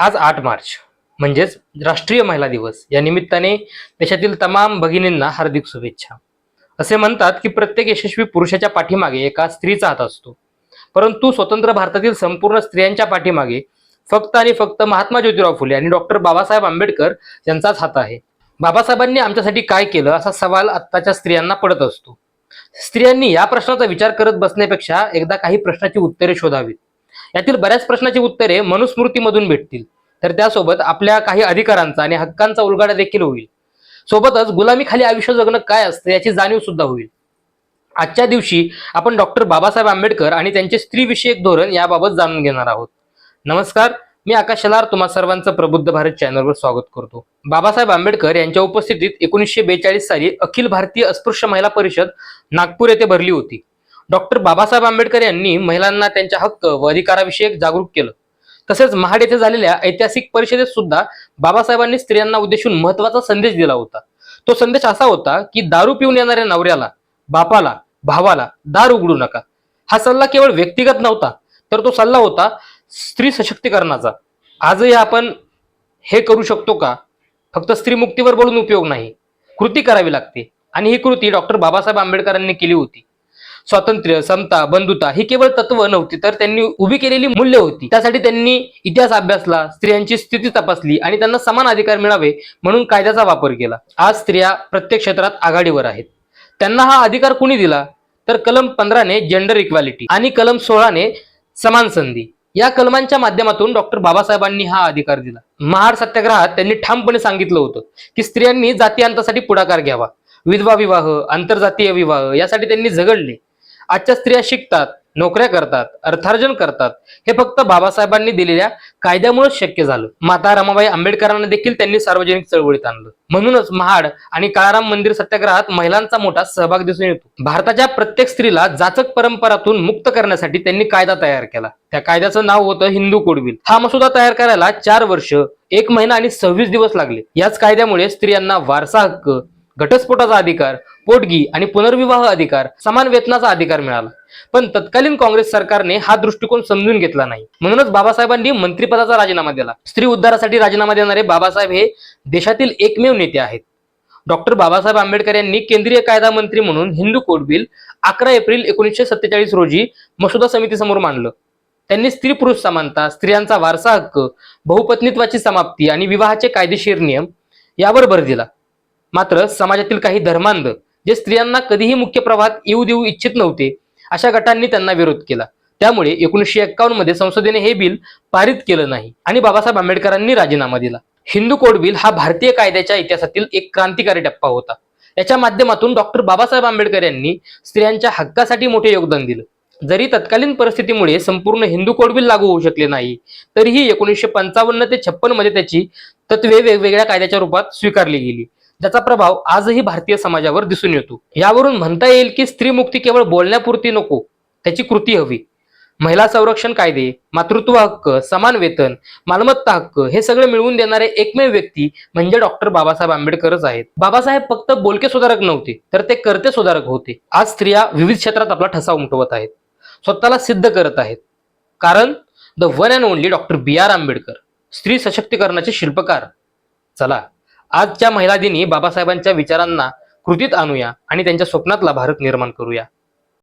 आज आठ मार्च म्हणजेच राष्ट्रीय महिला दिवस. या निमित्ताने देशातील तमाम भगिनींना हार्दिक शुभेच्छा. असे म्हणतात की प्रत्येक यशस्वी पुरुषाच्या पाठीमागे एका स्त्रीचा हात असतो. परंतु स्वतंत्र भारतातील संपूर्ण स्त्रियांच्या पाठीमागे फक्त आणि फक्त महात्मा ज्योतिराव फुले आणि डॉक्टर बाबासाहेब आंबेडकर यांचाच हात आहे. बाबासाहेबांनी आमच्यासाठी काय केलं असा सवाल आत्ताच्या स्त्रियांना पडत असतो. स्त्रियांनी या प्रश्नाचा विचार करत बसण्यापेक्षा एकदा काही प्रश्नाची उत्तरे शोधावीत. यातील बऱ्याच प्रश्नाची उत्तरे मनुस्मृतीमधून भेटतील. तर त्यासोबत आपल्या काही अधिकारांचा आणि हक्कांचा उलगाडा देखील होईल. सोबतच गुलामीखाली आयुष्य जगणं काय असतं याची जाणीव सुद्धा होईल. आजच्या दिवशी आपण डॉक्टर बाबासाहेब आंबेडकर आणि त्यांचे स्त्रीविषयक धोरण याबाबत जाणून घेणार आहोत. नमस्कार मी आकाश शेलार तुम्हा सर्वांचं प्रबुद्ध भारत चॅनलवर स्वागत करतो. बाबासाहेब आंबेडकर यांच्या उपस्थितीत एकोणीसशे बेचाळीस साली अखिल भारतीय अस्पृश्य महिला परिषद नागपूर येथे भरली होती. डॉक्टर बाबासाहेब आंबेडकर यांनी महिलांना त्यांच्या हक्क व अधिकाराविषयक जागरूक केलं. तसेच महाड येथे झालेल्या ऐतिहासिक परिषदेत सुद्धा बाबासाहेबांनी स्त्रियांना उद्देशून महत्त्वाचा संदेश दिला होता. तो संदेश असा होता की दारू पिऊन येणाऱ्या नवऱ्याला बापाला भावाला दार उघडू नका. हा सल्ला केवळ व्यक्तिगत नव्हता तर तो सल्ला होता स्त्री सशक्तीकरणाचा. आजही आपण हे करू शकतो का? फक्त स्त्री मुक्तीवर बोलून उपयोग नाही. कृती करावी लागते. आणि ही कृती डॉक्टर बाबासाहेब आंबेडकरांनी केली होती. स्वातंत्र्य समता बंधुता ही केवळ तत्व नव्हती तर त्यांनी उभी केलेली मूल्य होती. त्यासाठी त्यांनी इतिहास अभ्यासला स्त्रियांची स्थिती तपासली आणि त्यांना समान अधिकार मिळावे म्हणून कायद्याचा वापर केला. आज स्त्रिया प्रत्येक क्षेत्रात आघाडीवर आहेत. त्यांना हा अधिकार कुणी दिला? तर कलम पंधराने जेंडर इक्वॅलिटी आणि कलम सोळाने समान संधी. या कलमांच्या माध्यमातून डॉक्टर बाबासाहेबांनी हा अधिकार दिला. महाड सत्याग्रहात त्यांनी ठामपणे सांगितलं होतं की स्त्रियांनी जाती अंतासाठी पुढाकार घ्यावा. विधवा विवाह आंतरजातीय विवाह यासाठी त्यांनी झगडले. आजच्या स्त्रिया शिकतात नोकऱ्या करतात अर्थार्जन करतात. हे फक्त बाबासाहेबांनी दिलेल्या कायद्यामुळेच शक्य झालं. माता रमाबाई आंबेडकरांना देखील त्यांनी सार्वजनिक चळवळीत आणलं. म्हणूनच महाड आणि काळाराम मंदिर सत्याग्रहात महिलांचा मोठा सहभाग दिसून येतो. भारताच्या प्रत्येक स्त्रीला जाचक परंपरातून मुक्त करण्यासाठी त्यांनी कायदा तयार केला. त्या कायद्याचं नाव होतं हिंदू कोडविल. हा मसुदा तयार करायला चार वर्ष एक महिना आणि सव्वीस दिवस लागले. याच कायद्यामुळे स्त्रियांना वारसा हक्क घटस्फोटाचा अधिकार पोटगी आणि पुनर्विवाह अधिकार समान वेतनाचा अधिकार मिळाला. पण तत्कालीन काँग्रेस सरकारने हा दृष्टिकोन समजून घेतला नाही. म्हणूनच बाबासाहेबांनी मंत्रिपदाचा राजीनामा दिला. स्त्री उद्धारासाठी राजीनामा देणारे बाबासाहेब हे देशातील एकमेव नेते आहेत. डॉक्टर बाबासाहेब आंबेडकर यांनी केंद्रीय कायदा मंत्री म्हणून हिंदू कोड बिल अकरा एप्रिल एकोणीसशे सत्तेचाळीस रोजी मसुदा समितीसमोर मांडलं. त्यांनी स्त्री पुरुष समानता स्त्रियांचा वारसा हक्क बहुपत्नीत्वाची समाप्ती आणि विवाहाचे कायदेशीर नियम यावर भर दिला. मात्र समाजातील काही धर्मांध जे स्त्रियांना कधीही मुख्य प्रवाहात येऊ देऊ इच्छित नव्हते अशा गटांनी त्यांना विरोध केला. त्यामुळे एकोणीसशे एक्कावन्नमध्ये संसदेने हे बिल पारित केलं नाही आणि बाबासाहेब आंबेडकरांनी राजीनामा दिला. हिंदू कोड बिल हा भारतीय कायद्याच्या इतिहासातील एक क्रांतिकारी टप्पा होता. याच्या माध्यमातून डॉक्टर बाबासाहेब आंबेडकर यांनी स्त्रियांच्या हक्कासाठी मोठे योगदान दिलं. जरी तत्कालीन परिस्थितीमुळे संपूर्ण हिंदू कोड बिल लागू होऊ शकले नाही तरीही एकोणीसशे पंचावन्न ते छप्पनमध्ये त्याची तत्वे वेगवेगळ्या कायद्याच्या रूपात स्वीकारली गेली. ज्याचा प्रभाव आजही भारतीय समाजावर दिसून येतो. यावरून म्हणता येईल की स्त्री मुक्ती केवळ बोलण्यापुरती नको त्याची कृती हवी. महिला संरक्षण कायदे मातृत्व हक्क समान वेतन मालमत्ता हक्क हे सगळे मिळवून देणारे एकमेव व्यक्ती म्हणजे डॉक्टर बाबासाहेब आंबेडकरच आहेत. बाबासाहेब फक्त बोलके सुधारक नव्हते तर ते करते सुधारक होते. आज स्त्रिया विविध क्षेत्रात आपला ठसा उमटवत आहेत. स्वतःला सिद्ध करत आहेत. कारण the one and only doctor B R Ambedkar स्त्री सशक्तीकरणाचे शिल्पकार. चला. आजच्या महिला दिनी बाबासाहेबांच्या विचारांना कृतीत आणूया आणि त्यांच्या स्वप्नातला भारत निर्माण करूया.